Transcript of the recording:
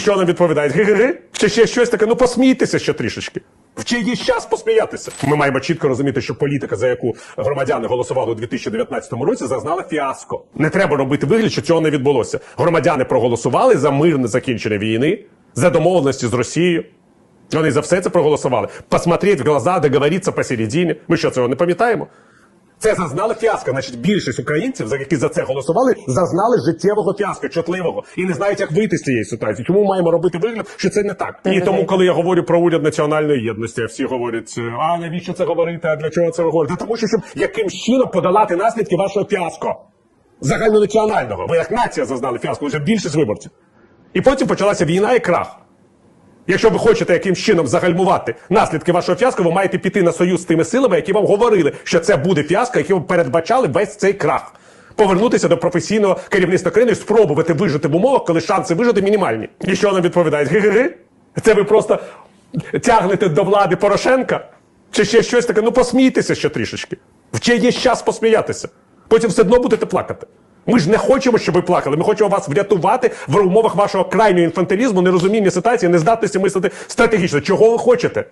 Що нам відповідають? Ги-ги-ги? Чи ще щось таке? Ну посмійтеся ще трішечки. В чий є час посміятися? Ми маємо чітко розуміти, що політика, за яку громадяни голосували у 2019 році, зазнала фіаско. Не треба робити вигляд, що цього не відбулося. Громадяни проголосували за мирне закінчення війни, за домовленості з Росією. Вони за все це проголосували. Посмотреть в глаза, договориться посередині. Ми що цього не пам'ятаємо? Це зазнали фіаско. Значить, більшість українців, за які за це голосували, зазнали життєвого фіаско, чутливого, і не знають, як вийти з цієї ситуації. Чому маємо робити вигляд, що це не так? І тому, коли я говорю про уряд національної єдності, всі говорять: а навіщо це говорити? А для чого це? Та Тому що щоб якимсь чином подолати наслідки вашого фіаско загальнонаціонального. Ви як нація зазнали фіаско, лише більшість виборців. І потім почалася війна і крах. Якщо ви хочете якимсь чином загальмувати наслідки вашого фіаско, ви маєте піти на союз з тими силами, які вам говорили, що це буде фіаско, які ви передбачали весь цей крах. Повернутися до професійного керівництва країни і спробувати вижити в умовах, коли шанси вижити мінімальні. І що нам відповідають? Ги-ги-ги? Це ви просто тягнете до влади Порошенка? Чи ще щось таке? Ну посмійтеся ще трішечки. Чий є час посміятися. Потім все одно будете плакати. Ми ж не хочемо, щоб ви плакали. Ми хочемо вас врятувати в умовах вашого крайнього інфантилізму, нерозуміння ситуації, нездатності мислити стратегічно. Чого ви хочете?